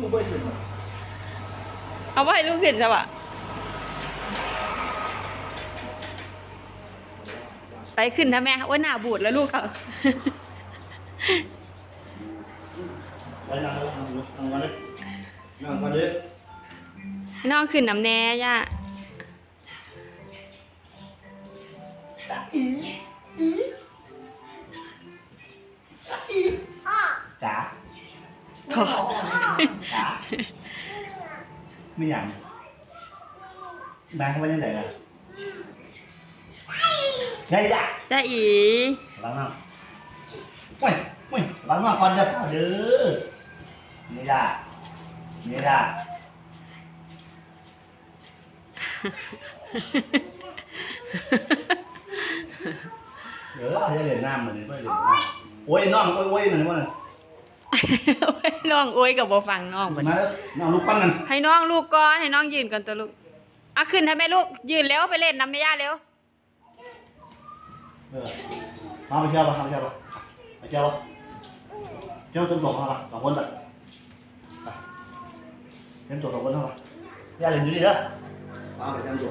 ลูกเบิ้ลอยู่เอาไว้ให้ลูกขึ้นซะวะไปขึ้นนะแม่ว่าหน้าบูดแล้วลูกเขา ไปนั่งเลยนั่งกันเลยนั่งกันเลยให้น้องขึ้นน้ำแน่ย่าจ๋ โถ่จ๋าไม่อยากแบงค์ไม่ได้ไหนล่ะยายจ๋าจ้าอีล้างน้ำไม่ไม่ล้างน้ำก่อนจะพาเด้อนี่ล่ะนี่ล่ะเดี๋ยวเราจะเล่นน้ำเหมือนนี้ไม่เล่นน้ำโอ้ยน้องโอ้ยโอ้ยเหมือนว่า น้องโอ้ยกับบ่ฟังน้องบัดมานี้แล้วน้องลูกปั้นกันให้น้องลูกก่อนให้น้องยืนก่อนตัวลูกอะขึ้นให้แม่ลูกยืนแล้วไปเล่นน้ำแม่ย่าเร็วเออมาไปเที่ยวปะมาไปเที่ยวปะไปเที่ยวปะเที่ยวจนตกมาปะสองคนปะไปเที่ยวจบสองคนเท่าปะอย่าเล่นอยู่ดีเด้อมาไปเที่ยวจบ